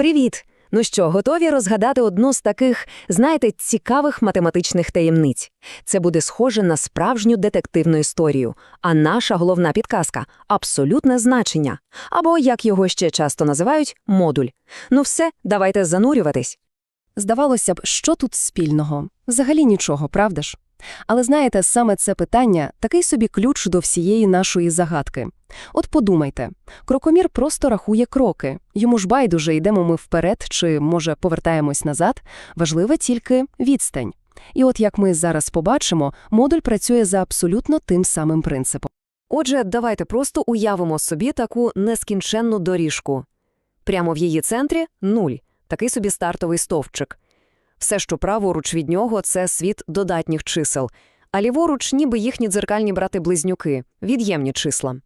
Привіт! Ну що, готові розгадати одну з таких, знаєте, цікавих математичних таємниць? Це буде схоже на справжню детективну історію, а наша головна підказка абсолютне значення, або, як його ще часто називають, модуль. Ну все, давайте занурюватись. Здавалося б, що тут спільного? Взагалі нічого, правда ж? Але знаєте, саме це питання – такий собі ключ до всієї нашої загадки. От подумайте, крокомір просто рахує кроки. Йому ж байдуже, йдемо ми вперед чи, може, повертаємось назад. Важлива тільки відстань. І от як ми зараз побачимо, модуль працює за абсолютно тим самим принципом. Отже, давайте просто уявимо собі таку нескінченну доріжку. Прямо в її центрі – нуль, такий собі стартовий стовпчик. Все, що праворуч від нього – це світ додатніх чисел, а ліворуч – ніби їхні дзеркальні брати-близнюки, від'ємні числа.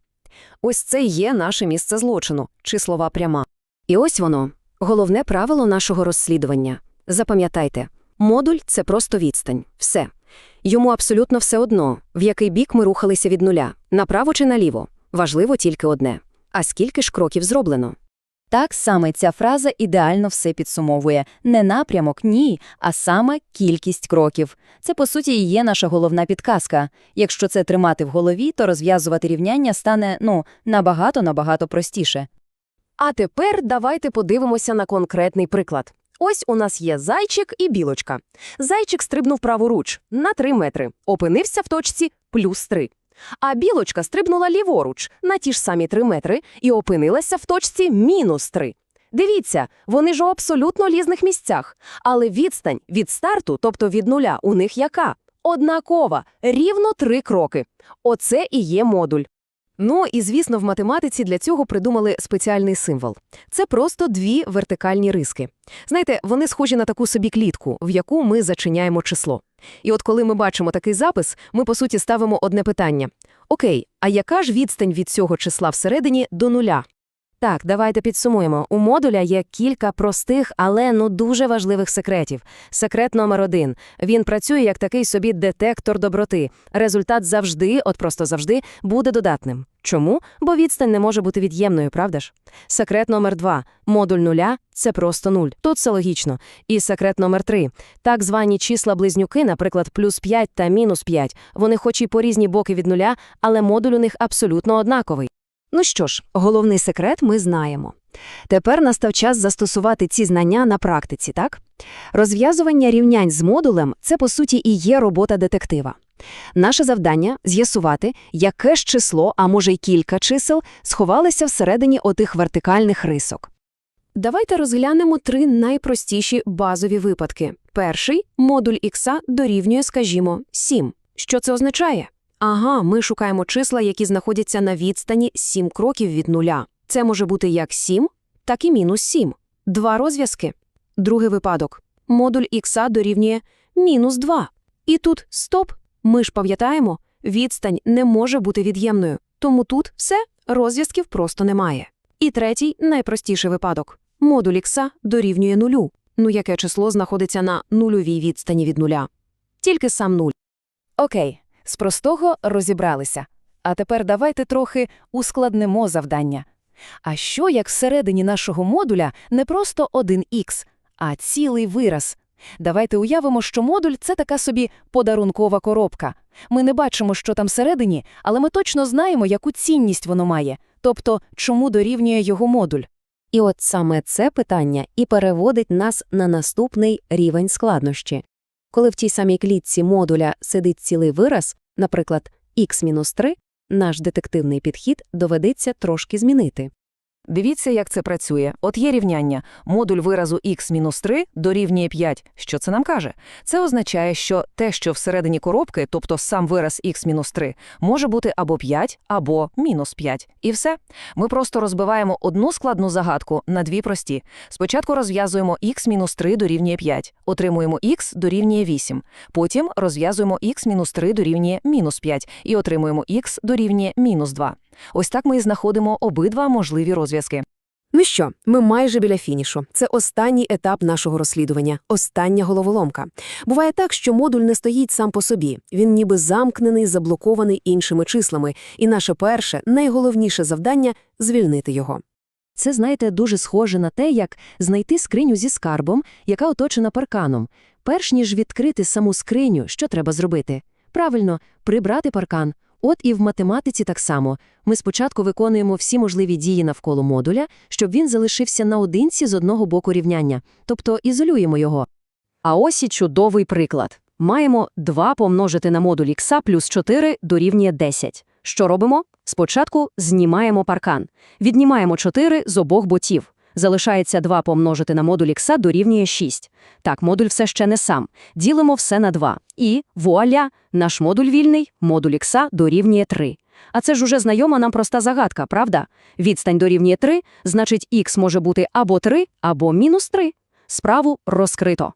Ось це є наше місце злочину, числова пряма. І ось воно – головне правило нашого розслідування. Запам'ятайте, модуль – це просто відстань. Все. Йому абсолютно все одно, в який бік ми рухалися від нуля, направо чи наліво. Важливо тільки одне. А скільки ж кроків зроблено? Так саме ця фраза ідеально все підсумовує. Не напрямок, ні, а саме кількість кроків. Це, по суті, і є наша головна підказка. Якщо це тримати в голові, то розв'язувати рівняння стане, ну, набагато-набагато простіше. А тепер давайте подивимося на конкретний приклад. Ось у нас є зайчик і білочка. Зайчик стрибнув праворуч на 3 метри, опинився в точці плюс 3. А білочка стрибнула ліворуч на ті ж самі 3 метри і опинилася в точці мінус 3. Дивіться, вони ж у абсолютно різних місцях, але відстань від старту, тобто від нуля, у них яка? Однакова, рівно 3 кроки. Оце і є модуль. Ну і, звісно, в математиці для цього придумали спеціальний символ. Це просто дві вертикальні риски. Знаєте, вони схожі на таку собі клітку, в яку ми зачиняємо число. І от коли ми бачимо такий запис, ми, по суті, ставимо одне питання. Окей, а яка ж відстань від цього числа всередині до нуля? Так, давайте підсумуємо. У модуля є кілька простих, але ну дуже важливих секретів. Секрет номер один. Він працює як такий собі детектор доброти. Результат завжди, от просто завжди, буде додатним. Чому? Бо відстань не може бути від'ємною, правда ж? Секрет номер два. Модуль нуля – це просто нуль. Тут все логічно. І секрет номер три. Так звані числа-близнюки, наприклад, плюс 5 та мінус 5, вони хоч і по різні боки від нуля, але модуль у них абсолютно однаковий. Ну що ж, головний секрет ми знаємо. Тепер настав час застосувати ці знання на практиці, так? Розв'язування рівнянь з модулем – це, по суті, і є робота детектива. Наше завдання – з'ясувати, яке ж число, а може й кілька чисел, сховалися всередині отих вертикальних рисок. Давайте розглянемо три найпростіші базові випадки. Перший – модуль х дорівнює, скажімо, 7. Що це означає? Ага, ми шукаємо числа, які знаходяться на відстані 7 кроків від нуля. Це може бути як 7, так і мінус 7. Два розв'язки. Другий випадок. Модуль х дорівнює мінус 2. І тут стоп. Ми ж пам'ятаємо, відстань не може бути від'ємною. Тому тут все, розв'язків просто немає. І третій, найпростіший випадок. Модуль х дорівнює нулю. Ну яке число знаходиться на нульовій відстані від нуля? Тільки сам нуль. Окей, з простого розібралися. А тепер давайте трохи ускладнимо завдання. А що, як всередині нашого модуля не просто один х, а цілий вираз? Давайте уявимо, що модуль – це така собі подарункова коробка. Ми не бачимо, що там всередині, але ми точно знаємо, яку цінність воно має, тобто чому дорівнює його модуль. І от саме це питання і переводить нас на наступний рівень складнощі. Коли в тій самій клітці модуля сидить цілий вираз, наприклад, x-3, наш детективний підхід доведеться трошки змінити. Дивіться, як це працює. От є рівняння. Модуль виразу x-3 дорівнює 5. Що це нам каже? Це означає, що те, що всередині коробки, тобто сам вираз x-3, може бути або 5, або мінус 5. І все. Ми просто розбиваємо одну складну загадку на дві прості. Спочатку розв'язуємо x-3 дорівнює 5, отримуємо x дорівнює 8. Потім розв'язуємо x-3 дорівнює мінус 5 і отримуємо x дорівнює мінус 2. Ось так ми і знаходимо обидва можливі розв'язки. Ну що, ми майже біля фінішу. Це останній етап нашого розслідування, остання головоломка. Буває так, що модуль не стоїть сам по собі. Він ніби замкнений, заблокований іншими числами, і наше перше, найголовніше завдання звільнити його. Це, знаєте, дуже схоже на те, як знайти скриню зі скарбом, яка оточена парканом. Перш ніж відкрити саму скриню, що треба зробити? Правильно, прибрати паркан. От і в математиці так само. Ми спочатку виконуємо всі можливі дії навколо модуля, щоб він залишився наодинці з одного боку рівняння, тобто ізолюємо його. А ось і чудовий приклад. Маємо 2 помножити на модуль х плюс 4 дорівнює 10. Що робимо? Спочатку знімаємо паркан. Віднімаємо 4 з обох ботів. Залишається 2 помножити на модуль х дорівнює 6. Так, модуль все ще не сам. Ділимо все на 2. І, вуаля, наш модуль вільний, модуль х дорівнює 3. А це ж уже знайома нам проста загадка, правда? Відстань дорівнює 3, значить х може бути або 3, або мінус 3. Справу розкрито.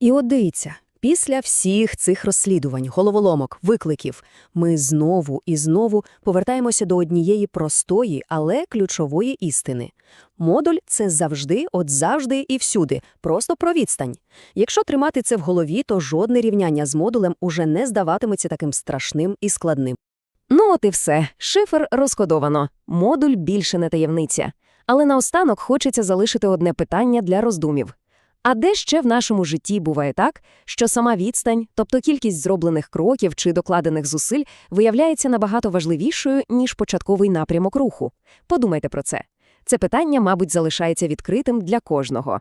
І от дивіться, після всіх цих розслідувань, головоломок, викликів, ми знову і знову повертаємося до однієї простої, але ключової істини. Модуль – це завжди, от завжди і всюди, просто про відстань. Якщо тримати це в голові, то жодне рівняння з модулем уже не здаватиметься таким страшним і складним. Ну от і все. Шифр розкодовано. Модуль більше не таємниця. Але наостанок хочеться залишити одне питання для роздумів. А де ще в нашому житті буває так, що сама відстань, тобто кількість зроблених кроків чи докладених зусиль, виявляється набагато важливішою, ніж початковий напрямок руху? Подумайте про це. Це питання, мабуть, залишається відкритим для кожного.